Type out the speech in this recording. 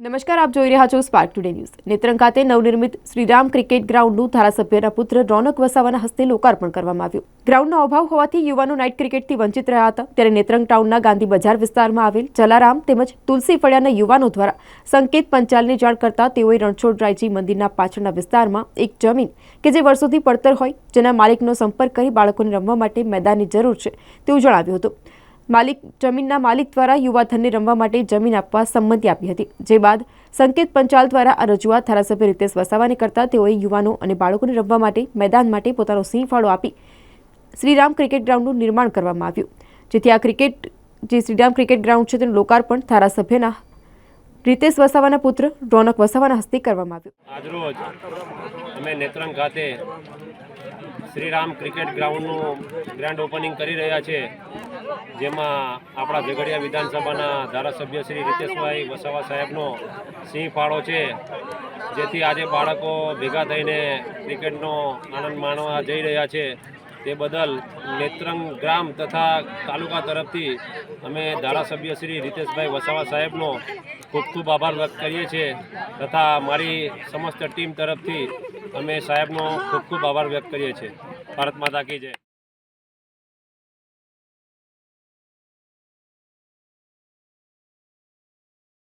નમસ્કાર, આપ જોઈ રહ્યા છો સ્પાર્ક ટુડે ન્યૂઝ નેત્રંગ ખાતે નવનિર્મિત શ્રીરામ ક્રિકેટ ગ્રાઉન્ડનું ધારાસભ્યના પુત્ર રોનક વસાવાના હસ્તે લોકાર્પણ કરવામાં આવ્યું. ગ્રાઉન્ડનો અભાવ હોવાથી યુવાનો નાઇટ ક્રિકેટથી વંચિત રહ્યા હતા. ત્યારે નેત્રંગ ટાઉનના ગાંધી બજાર વિસ્તારમાં આવેલ જલારામ તેમજ તુલસી ફળિયાના યુવાનો દ્વારા સંકેત પંચાલને જાણ કરતા તેઓએ રણછોડરાયજી મંદિરના પાછળના વિસ્તારમાં એક જમીન કે જે વર્ષોથી પડતર હોય, જેના માલિકનો સંપર્ક કરી બાળકોને રમવા માટે મેદાનની જરૂર છે, તેવું જણાવ્યું હતું. માલિક, જમીનના માલિક દ્વારા યુવાધનને રમવા માટે જમીન આપવા સંમતિ આપી હતી. જે બાદ સંકેત પંચાલ દ્વારા આ રજૂઆત ધારાસભ્ય રીતેશ વસાવાને કરતા તેઓએ યુવાનો અને બાળકોને રમવા માટે, મેદાન માટે પોતાનો સિંહ ફાળો આપી શ્રીરામ ક્રિકેટ ગ્રાઉન્ડનું નિર્માણ કરવામાં આવ્યું. જેથી આ ક્રિકેટ, જે શ્રીરામ ક્રિકેટ ગ્રાઉન્ડ છે તેનું લોકાર્પણ ધારાસભ્યના રીતેશ વસાવાના પુત્ર રોનક વસાવાના હસ્તે કરવામાં આવ્યું. આજરોજ અમે નેત્રંગ ખાતે શ્રીરામ ક્રિકેટ ગ્રાઉન્ડનું ગ્રાન્ડ ઓપનિંગ કરી રહ્યા છે. જેમાં આપણા ઝઘડિયા વિધાનસભાના ધારાસભ્ય શ્રી રીતેશભાઈ વસાવા સાહેબનો સિંહ ફાળો છે. જેથી આજે બાળકો ભેગા થઈને ક્રિકેટનો આનંદ માણવા જઈ રહ્યા છે. તે બદલ નેત્રંગ ગ્રામ તથા તાલુકા તરફથી અમે ધારાસભ્ય શ્રી રીતેશભાઈ વસાવા સાહેબનો ખૂબ ખૂબ આભાર વ્યક્ત કરીએ છીએ. તથા મારી સમસ્ત ટીમ તરફથી અમે સાહેબનો ખૂબ ખૂબ આભાર વ્યક્ત કરીએ છીએ. ભારત માતા કી જય.